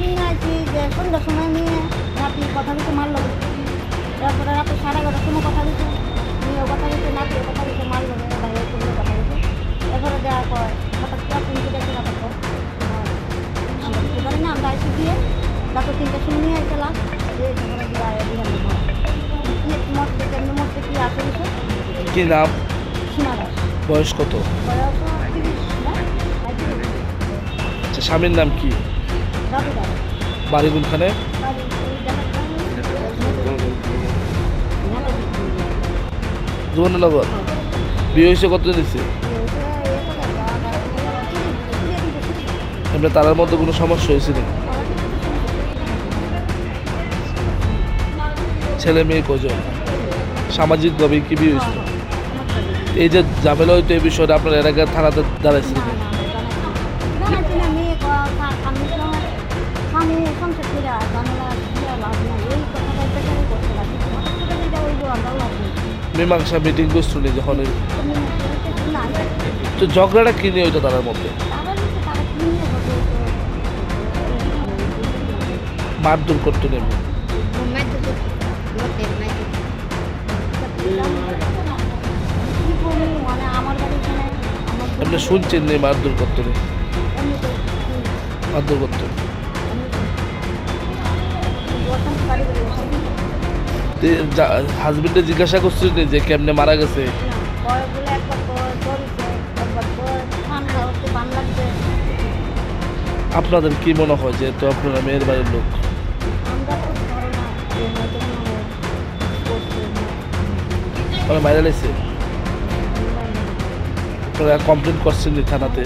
শুনে আছি যে সন্ধ্যার সময় নিয়ে নাতি কথা দিতে মারলো তারপরে রাতে সাড়ে এগারোটার সময় কথা দিতে নিয়ে কথা দিতে কথা দিতে মারলো বাইরে কথা দিতে এরপরে দেওয়ার পর হঠাৎ করে তিনটে দেখে রাখার পর আমরা বুঝতে পারি না আমরা এসে দিয়ে রাতে তিনটার সময় নিয়ে আসলাম যে সেখানে দিয়ে কি মরতে কেমনি মরতে কি আসে কি নাম? শোনা দাস বয়স কত? বয়স তিরিশ আচ্ছা স্বামীর নাম কি? বাড়ি কোনখানে? তার মধ্যে কোনো সমস্যা হয়েছে নাকি? ছেলে মেয়ে কজন? সামাজিকভাবে কি বিয়ে হয়েছিল এই যে ঝামেলা হইতো এই বিষয়টা আপনার এলাকার থানাতে দাঁড়াইছিল নাকি? মীমাংসা মিটিং করছিল যখন এই- তো ঝগড়াটা কি নিয়ে হইতো তার মধ্যে? মারধর করতো আপনি শুনছেন নেই মারধর করতো নেই মারধর করতো। হাজবেন্ডে জিজ্ঞাসা করছিল যে কেমনে মারা গেছে? লাগছে আপনাদের কি মনে হয় যে তো আপনারা মেয়ের বাড়ির লোক। মানে মাইরা লাইছে আপনারা কমপ্লেন করছেন থানাতে?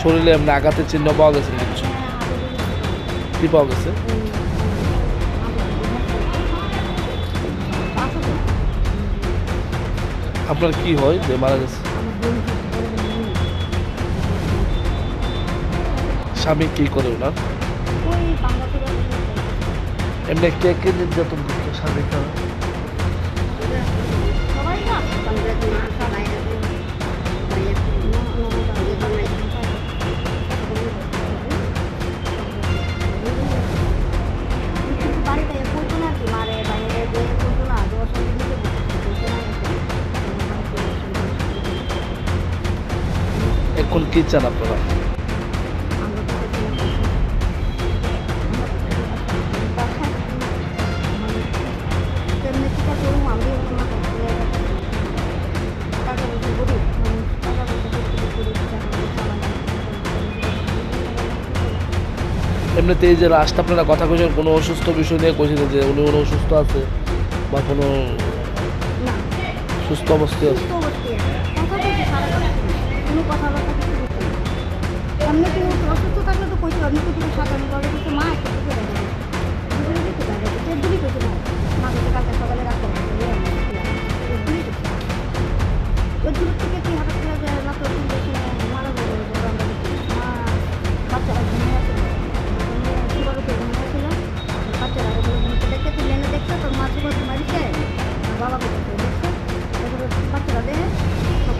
শরীরে এমনি আঘাতের চিহ্ন পাওয়া গেছে কিছু? হ্যাঁ কি পাওয়া গেছে? আপনার কি হয় যে মারা গেছে? স্বামী কি করে ওনার? এমনি কে কে নির্যাতন করতো স্বামী কি চান আপনারা? এমনিতে এই যে লাস্ট আপনারা কথা কইছেন কোনো অসুস্থ বিষয় নিয়ে কইছেন যে উনি কোনো অসুস্থ আছে বা কোনো সুস্থ অবস্থায় আছে? এমনি কেউ অসুস্থ থাকলে তো কইতে আপনি কিছু সাধারণ করে কিছু মা একটা দিতে পারে এগুলি কইতে পারে মা। কিন্তু কালকে সকালে রাখতে এগুলি এগুলো থেকে কি হঠাৎ করে যায় না তো মারা যাবে মা বাচ্চারা ঘুমিয়ে আছে। কীভাবে তো ঘুমিয়ে ছিল বাচ্চারা ঘুমিয়ে দেখে তুই লেনে দেখছে, তোর মা সুপার মারিছে বাবাকে দেখছে বাচ্চারা দেখে সব